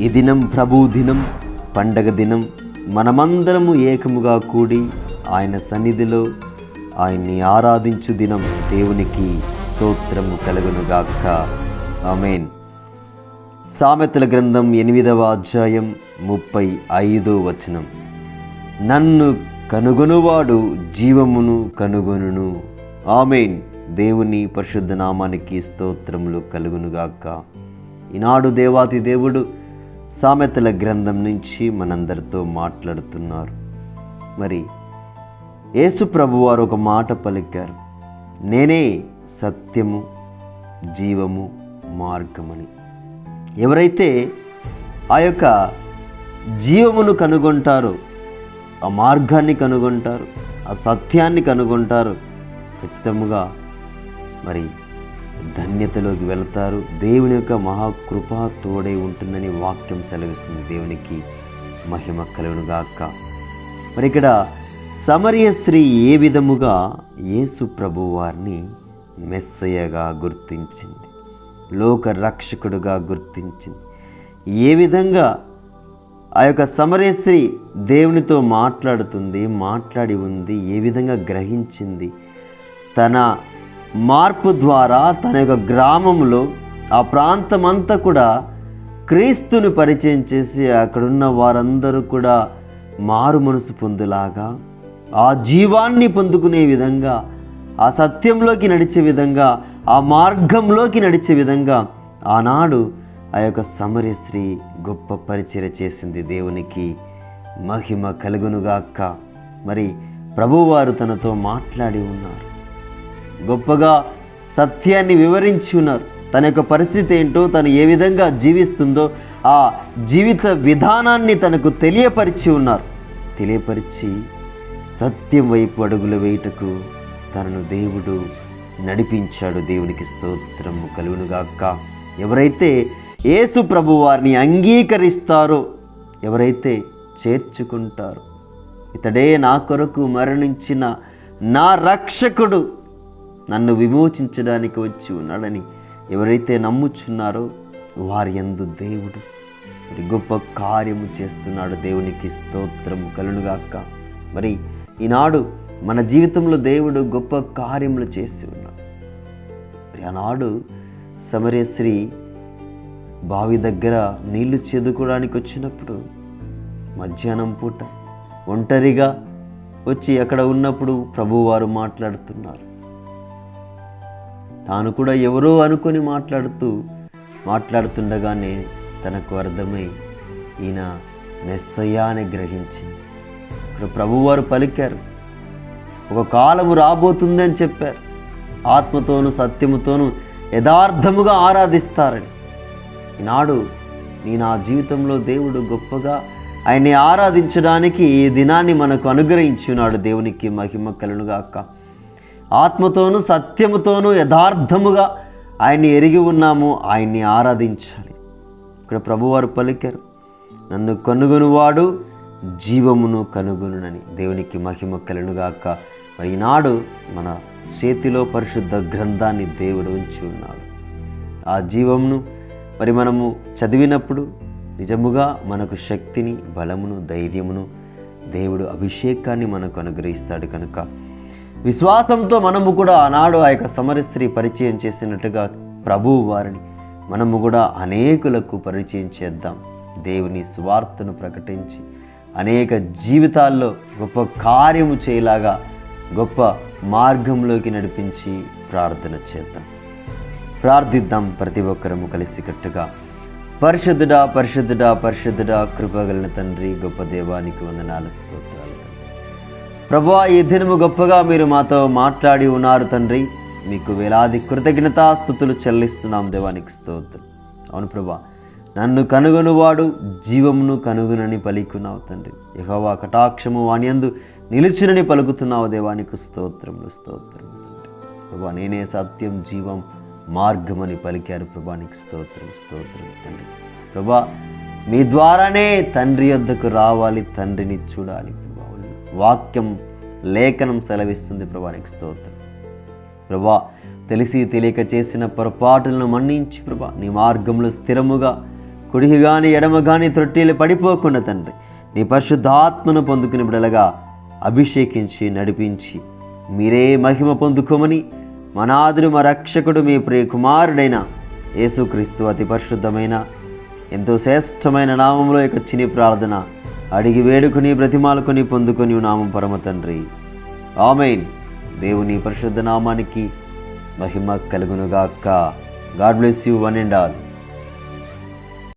ఈ దినం ప్రభు దినం పండగ దినం. మనమందరము ఏకముగా కూడి ఆయన సన్నిధిలో ఆయన్ని ఆరాధించు దినం దేవునికి స్తోత్రము కలుగునుగాక ఆమెన్. సామెతల గ్రంథం ఎనిమిదవ అధ్యాయం ముప్పై ఐదో వచనం. నన్ను కనుగొనువాడు జీవమును కనుగొనును. ఆమెన్. దేవుని పరిశుద్ధ నామానికి స్తోత్రములు కలుగునుగాక ఈనాడు దేవాతి దేవుడు సామెతల గ్రంథం నుంచి మనందరితో మాట్లాడుతున్నారు. మరి యేసు ప్రభువారు ఒక మాట పలికారు. నేనే సత్యము జీవము మార్గమని. ఎవరైతే ఆ యొక్క జీవమును కనుగొంటారో ఆ మార్గాన్ని కనుగొంటారు ఆ సత్యాన్ని కనుగొంటారు ఖచ్చితముగా మరి ధన్యతలోకి వెళతారు. దేవుని యొక్క మహాకృప తోడై ఉంటుందని వాక్యం సెలవిస్తుంది. దేవునికి మహిమ కలుగునుగాక. మరి ఇక్కడ సమరయ స్త్రీ ఏ విధముగా యేసు ప్రభు వారిని మెస్సయ్యగా గుర్తించింది? లోక రక్షకుడుగా గుర్తించింది. ఏ విధంగా ఆ యొక్క సమరేశ్రీ దేవునితో మాట్లాడుతుంది మాట్లాడి ఉంది ఏ విధంగా గ్రహించింది? తన మార్పు ద్వారా తన యొక్క గ్రామంలో ఆ ప్రాంతమంతా కూడా క్రీస్తుని పరిచయం చేసి అక్కడున్న వారందరూ కూడా మారు మనసు పొందులాగా ఆ జీవాన్ని పొందుకునే విధంగా ఆ సత్యంలోకి నడిచే విధంగా ఆ మార్గంలోకి నడిచే విధంగా ఆనాడు ఆ యొక్క సమరశ్రీ గొప్ప పరిచయ చేసింది దేవునికి మహిమ కలుగునుగాక. మరి ప్రభువారు తనతో మాట్లాడి ఉన్నారు. గొప్పగా సత్యాన్ని వివరించి ఉన్నారు తన యొక్క పరిస్థితి ఏంటో తను ఏ విధంగా జీవిస్తుందో ఆ జీవిత విధానాన్ని తనకు తెలియపరిచి ఉన్నారు. తెలియపరిచి సత్యం వైపు అడుగులు వేయుటకు తనను దేవుడు నడిపించాడు. దేవునికి స్తోత్రం కలుగునుగాక. ఎవరైతే యేసు ప్రభు వారిని అంగీకరిస్తారో ఎవరైతే చేర్చుకుంటారో ఇతడే నా కొరకు మరణించిన నా రక్షకుడు. నన్ను విమోచించడానికి వచ్చి ఉన్నాడని ఎవరైతే నమ్ముచున్నారో వారి ఎందు దేవుడు మరి గొప్ప కార్యము చేస్తున్నాడు. దేవునికి స్తోత్రము కలునుగాక మరి ఈనాడు మన జీవితంలో దేవుడు గొప్ప కార్యములు చేసి ఉన్నాడు. మరి ఆనాడు సమరేశ్రీ బావి దగ్గర నీళ్ళు చేదుకోవడానికి వచ్చినప్పుడు మధ్యాహ్నం పూట ఒంటరిగా వచ్చి అక్కడ ఉన్నప్పుడు ప్రభువారు మాట్లాడుతున్నారు. తాను కూడా ఎవరో అనుకొని మాట్లాడుతూ మాట్లాడుతుండగానే తనకు అర్థమై ఈయన మెస్సయ్యా అని గ్రహించింది. ఇక్కడ ప్రభువారు పలికారు ఒక కాలము రాబోతుందని చెప్పారు. ఆత్మతోనూ సత్యముతోను యథార్థముగా ఆరాధిస్తారని. ఈనాడు నీ నా జీవితంలో దేవుడు గొప్పగా ఆయన్ని ఆరాధించడానికి ఈ దినాన్ని మనకు అనుగ్రహించున్నాడు. దేవునికి మహిమ కలునుగాక ఆత్మతోనూ సత్యముతోనూ యథార్థముగా ఆయన్ని ఎరిగి ఉన్నాము ఆయన్ని ఆరాధించాలి. ఇక్కడ ప్రభువారు పలికారు నన్ను కనుగొనువాడు జీవమును కనుగొనునని దేవునికి మహిమ కలనుగాక మరి ఈనాడు మన చేతిలో పరిశుద్ధ గ్రంథాన్ని దేవుడు ఉంచి ఉన్నాడు. ఆ జీవమును మరి మనము చదివినప్పుడు నిజముగా మనకు శక్తిని బలమును ధైర్యమును దేవుడు అభిషేకాన్ని మనకు అనుగ్రహిస్తాడు కనుక విశ్వాసంతో మనము కూడా ఆనాడు ఆ యొక్క సమరస్త్రీ పరిచయం చేసినట్టుగా ప్రభువు వారిని మనము కూడా అనేకులకు పరిచయం చేద్దాం. దేవుని సువార్తను ప్రకటించి అనేక జీవితాల్లో గొప్ప కార్యము చేయలాగా గొప్ప మార్గంలోకి నడిపించి ప్రార్థన చేద్దాం. ప్రార్థిద్దాం ప్రతి ఒక్కరము కలిసికట్టుగా పరిశుద్ధుడా పరిశుద్ధుడా పరిశుద్ధుడా కృపగలిన తండ్రి గొప్ప దేవానికి వందనాలు స్తోత్రాలు. తండ్రి ప్రభా ఈ దినము గొప్పగా మీరు మాతో మాట్లాడి ఉన్నారు తండ్రి. మీకు వేలాది కృతజ్ఞతాస్థుతులు చెల్లిస్తున్నాం దేవానికి స్తోత్రం. అవును ప్రభా నన్ను కనుగొనువాడు జీవమును కనుగొనని పలికున్నావు తండ్రి. యహోవా కటాక్షము వాణ్యందు నిలుచునని పలుకుతున్నావు దేవానికి స్తోత్రములు స్తోత్రం ప్రభా నేనే సత్యం జీవం మార్గమని పలికారు ప్రభానికి స్తోత్రం స్తోత్రం తండ్రి. ప్రభా మీ ద్వారానే తండ్రి యొద్దకు రావాలి తండ్రిని చూడాలి వాక్యం లేఖనం సెలవిస్తుంది ప్రభానికి స్తోత్రం. ప్రభా తెలిసి తెలియక చేసిన పొరపాటులను మన్నించి ప్రభా. నీ మార్గంలో స్థిరముగా కుడికి కానీ ఎడమ కానీ త్రొట్టిలు పడిపోకుండా తండ్రి నీ పరిశుద్ధాత్మను పొందుకుని బిడలగా అభిషేకించి నడిపించి మీరే మహిమ పొందుకోమని మనాదుడు మా రక్షకుడు మీ ప్రియ కుమారుడైన యేసుక్రీస్తు అతి పరిశుద్ధమైన ఎంతో శ్రేష్టమైన నామంలో యొక్క చిని ప్రార్థన అడిగి వేడుకుని బ్రతిమాలుకొని పొందుకొని నామం పరమ తండ్రి. ఆమెన్. దేవుని పరిశుద్ధ నామానికి మహిమ కలుగునుగాక. God bless you one and all.